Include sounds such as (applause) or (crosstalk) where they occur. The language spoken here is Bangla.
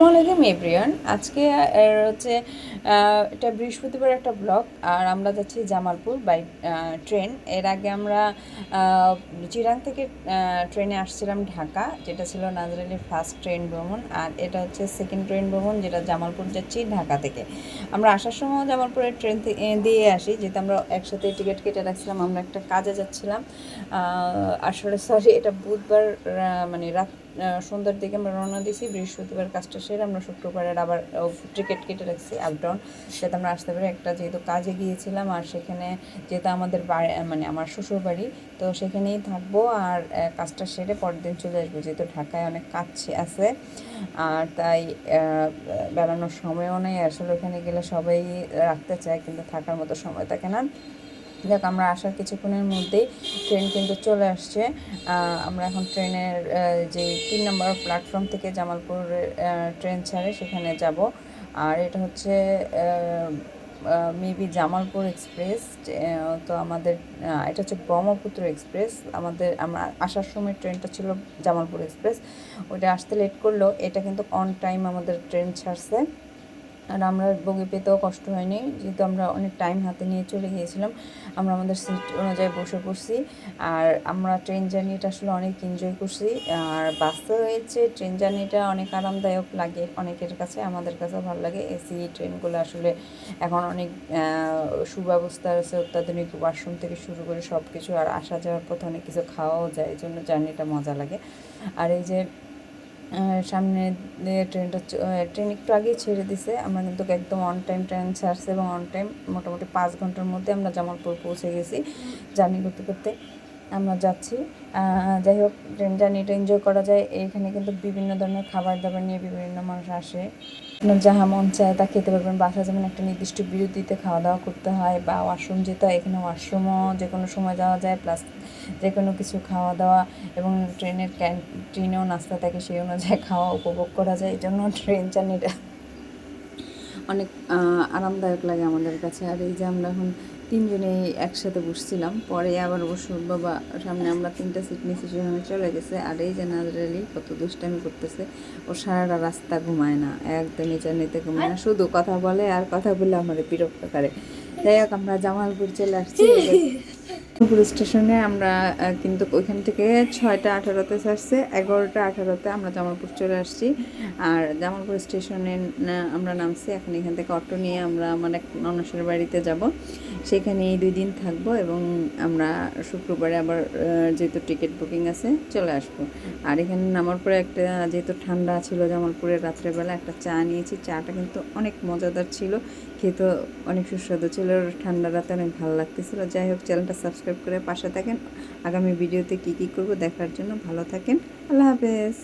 আসসালামাইকুম এভরিওয়ান। আজকে, এর হচ্ছে এটা বৃহস্পতিবার একটা ব্লগ, আর আমরা যাচ্ছি জামালপুর বাই ট্রেন। এর আগে আমরা চিরাং থেকে ট্রেনে আসছিলাম ঢাকা, যেটা ছিল নাজরালির ফার্স্ট ট্রেন ভ্রমণ, আর এটা হচ্ছে সেকেন্ড ট্রেন ভ্রমণ, যেটা জামালপুর যাচ্ছি ঢাকা থেকে। আমরা আসার সময় জামালপুরের ট্রেন দিয়ে আসি, যেহেতু আমরা একসাথে টিকিট কেটে রাখছিলাম, আমরা একটা কাজে যাচ্ছিলাম। আসলে সরি এটা বুধবার মানে রাত সন্ধ্যার দিকে আমরা রওনা দিয়েছি বৃহস্পতিবার কাজটা সেরে আমরা শুক্রবারের আবার টিকিট কেটে রাখছি আপ ডাউন যাতে আমরা আসতে পারি। একটা যেহেতু কাজে গিয়েছিলাম, আর সেখানে যেহেতু আমাদের মানে আমার শ্বশুর বাড়ি তো সেখানেই থাকব আর কাজটা সেরে পরের দিন চলে আসব। যেহেতু ঢাকায় অনেক কাজ আছে, আর তাই বেড়ানোর সময়ও নেই। আসলে ওখানে গেলে সবাই রাখতে চায়, কিন্তু থাকার মতো সময় থাকে না। দেখ, আমরা আসার কিছুক্ষণের মধ্যেই ট্রেন কিন্তু চলে আসছে। আমরা এখন ট্রেনের যে তিন নম্বর প্ল্যাটফর্ম থেকে জামালপুরের ট্রেন ছাড়ে সেখানে যাব। আর এটা হচ্ছে মেবি জামালপুর এক্সপ্রেস তো আমাদের এটা হচ্ছে ব্রহ্মপুত্র এক্সপ্রেস আমাদের, আমরা আসার সময় ট্রেনটা ছিল জামালপুর এক্সপ্রেস ওটা আসতে লেট করল। এটা কিন্তু অন টাইম আমাদের ট্রেন ছাড়ছে। আর আমরা বগি পেতেও কষ্ট হয়নি। যেহেতু আমরা অনেক টাইম হাতে নিয়ে চলে গিয়েছিলাম, আমরা আমাদের সিট অনুযায়ী বসে পড়ছি। আর আমরা ট্রেন জার্নিটা আসলে অনেক এনজয় করছি। আর বাসে হয়েছে ট্রেন জার্নিটা অনেক আরামদায়ক লাগে অনেকের কাছে, আমাদের কাছেও ভালো লাগে। এসি ট্রেনগুলো আসলে এখন অনেক সুব্যবস্থা আছে, অত্যাধুনিক ওয়াশরুম থেকে শুরু করে সব কিছু আর আসা যাওয়ার পথে অনেক কিছু খাওয়াও যায়, এই জন্য জার্নিটা মজা লাগে। আর এই যে সামনে ট্রেনটা ট্রেন একটু আগেই ছেড়ে দিছে। আমরা কিন্তু একদম অন টাইম ট্রেন ছাড়ছে এবং অন টাইম মোটামুটি পাঁচ ঘণ্টার মধ্যে আমরা জামালপুর পৌঁছে গেছি। জার্নি করতে করতে। আমরা যাচ্ছি। যাই হোক ট্রেন জার্নিটা এনজয় করা যায়। এখানে কিন্তু বিভিন্ন ধরনের খাবার দাবার নিয়ে বিভিন্ন মানুষ আসে। যাহা মন চায় তা খেতে পারবেন। বাসা যেমন একটা নির্দিষ্ট বিরতিতে খাওয়া দাওয়া করতে হয় বা ওয়াশরুম যেতে হয়, এখানে ওয়াশরুমও যে কোনো সময় যাওয়া যায় প্লাস যে কোনো কিছু খাওয়া দাওয়া এবং ট্রেনের ক্যান্টিনেও নাস্তা থাকে, সেই অনুযায়ী খাওয়া উপভোগ করা যায়। এই জন্য ট্রেন জার্নিটা অনেক আরামদায়ক লাগে আমাদের কাছে। আর এই যে আমরা এখন তিনজনে একসাথে বসছিলাম, পরে আবার অবশ্য বাবা, সামনে আমরা তিনটা সিট নিয়েছি সেখানে চলে গেছে। আর এই যে নাজরালি কত দুষ্টামি করতেছে, ও সারাটা রাস্তা ঘুমায় না একদম একদমই নিতে ঘুমায় না, শুধু কথা বলে আর কথা বলে আমার বিরক্ত করে। যাই হোক, আমরা জামালপুর চলে আসছি। (laughs) জামালপুর স্টেশনে আমরা কিন্তু ওইখান থেকে ছয়টা আঠারোতে ছাড়ছে, এগারোটা আঠারোতে আমরা জামালপুর চলে আসছি। আর জামালপুর স্টেশনে আমরা নামছি, এখন এখান থেকে অটো নিয়ে আমরা এক ননসের বাড়িতে যাব। সেখানে দুই দিন থাকব এবং আমরা শুক্রবারে আবার যেহেতু টিকিট বুকিং আছে, চলে আসব। আর এখানে নামার পরে একটা যেহেতু ঠান্ডা ছিল জামালপুরে রাত্রেবেলা, একটা চা নিয়েছি। চাটা কিন্তু অনেক মজাদার ছিল খেতে অনেক সুস্বাদু ছিল, ঠান্ডা রাতে অনেক ভালো লাগতেছিল। যাই হোক চ্যানেলটা সাবস্ক্রাইব করে পাশে থাকেন। আগামী ভিডিওতে কী কী করব দেখার জন্য ভালো থাকেন। আল্লাহ হাফেজ।